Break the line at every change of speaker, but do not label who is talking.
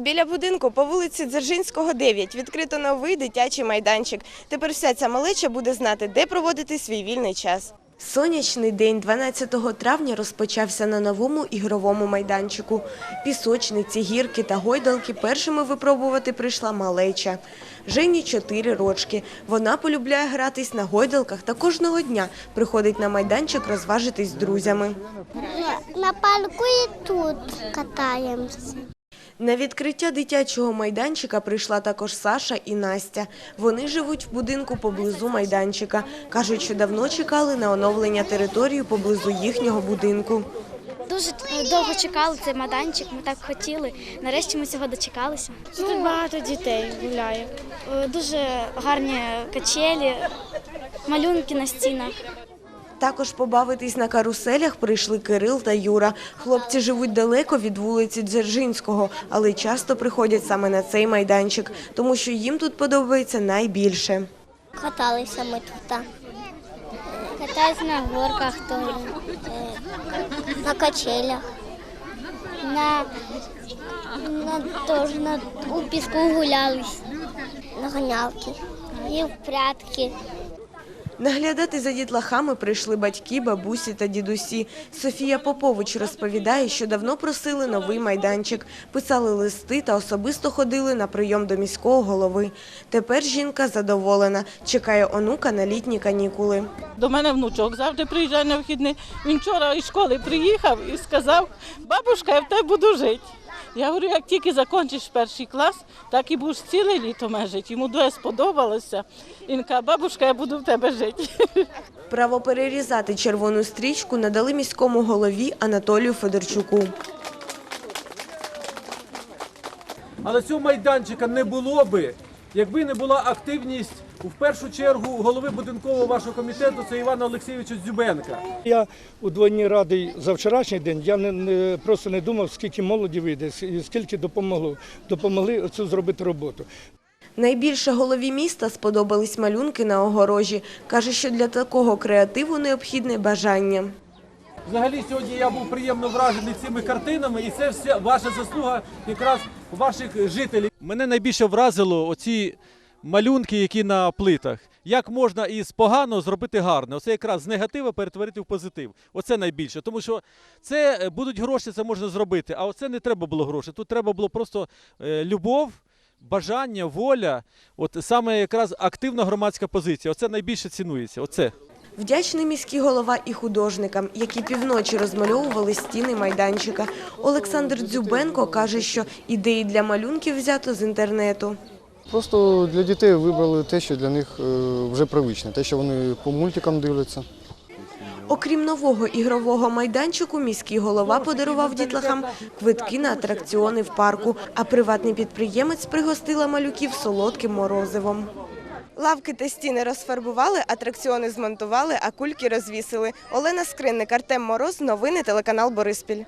Біля будинку по вулиці Дзержинського, 9 відкрито новий дитячий майданчик. Тепер вся ця малеча буде знати, де проводити свій вільний час. Сонячний день 12 травня розпочався на новому ігровому майданчику. Пісочниці, гірки та гойдалки першими випробувати прийшла малеча. Жені 4 рочки. Вона полюбляє гратись на гойдалках та кожного дня приходить на майданчик розважитись з друзями.
На парку і тут катаємося.
На відкриття дитячого майданчика прийшла також Саша і Настя. Вони живуть в будинку поблизу майданчика. Кажуть, що давно чекали на оновлення території поблизу їхнього будинку.
Дуже довго чекали цей майданчик, ми так хотіли. Нарешті ми цього дочекалися. Тут багато дітей гуляє. Е, Дуже гарні качелі, малюнки на стінах.
Також побавитись на каруселях прийшли Кирил та Юра. Хлопці живуть далеко від вулиці Дзержинського, але часто приходять саме на цей майданчик, тому що їм тут подобається найбільше.
Каталися ми тут. Катаюсь на горках е, на качелях. На, на, теж на, у піску гулялись, на гонялки і в прятки.
Наглядати за дітлахами прийшли батьки, бабусі та дідусі. Софія Попович розповідає, що давно просили новий майданчик, писали листи та особисто ходили на прийом до міського голови. Тепер жінка задоволена, чекає онука на літні канікули.
До мене внучок завжди приїжджає на вихідні. Він вчора із школи приїхав і сказав, бабушка, я в тебе буду жити. Я говорю, як тільки закінчиш перший клас, так і будеш ціле літо мене жити. Йому дуже сподобалося. Він каже, бабушка, я буду в тебе жити.
Право перерізати червону стрічку надали міському голові Анатолію Федорчуку.
Але цього майданчика не було би, якби не була активність в першу чергу голови будинкового вашого комітету, це Івана Олексійовича Дзюбенка.
Я удвойні радий за вчорашній день. Я не, не просто не думав, скільки молоді вийде, і скільки допомогло. Допомогли оцю зробити роботу.
Найбільше голові міста сподобались малюнки на огорожі. Каже, що для такого креативу необхідне бажання.
Взагалі сьогодні я був приємно вражений цими картинами, і це все ваша заслуга якраз ваших жителів. Мене найбільше вразило оці малюнки, які на плитах. Як можна із поганого зробити гарне? Оце якраз з негатива перетворити в позитив. Оце найбільше. Тому що це е, будуть гроші, це можна зробити. А оце не треба було грошей. Тут треба було просто е, любов, бажання, воля. От саме якраз активна громадська позиція. Оце найбільше цінується. Оце.
Вдячний міський голова і художникам, які півночі розмальовували стіни майданчика. Олександр Дзюбенко каже, що ідеї для малюнків взято з інтернету.
Просто для дітей вибрали те, що для них е, вже привичне, те, що вони по мультикам дивляться.
Окрім нового ігрового майданчику, міський голова подарував дітлахам квитки на атракціони в парку, а приватний підприємець пригостила малюків солодким морозивом. Лавки та стіни розфарбували, атракціони змонтували, а кульки розвісили. Олена Скринник, Артем Мороз. Новини телеканал Бориспіль.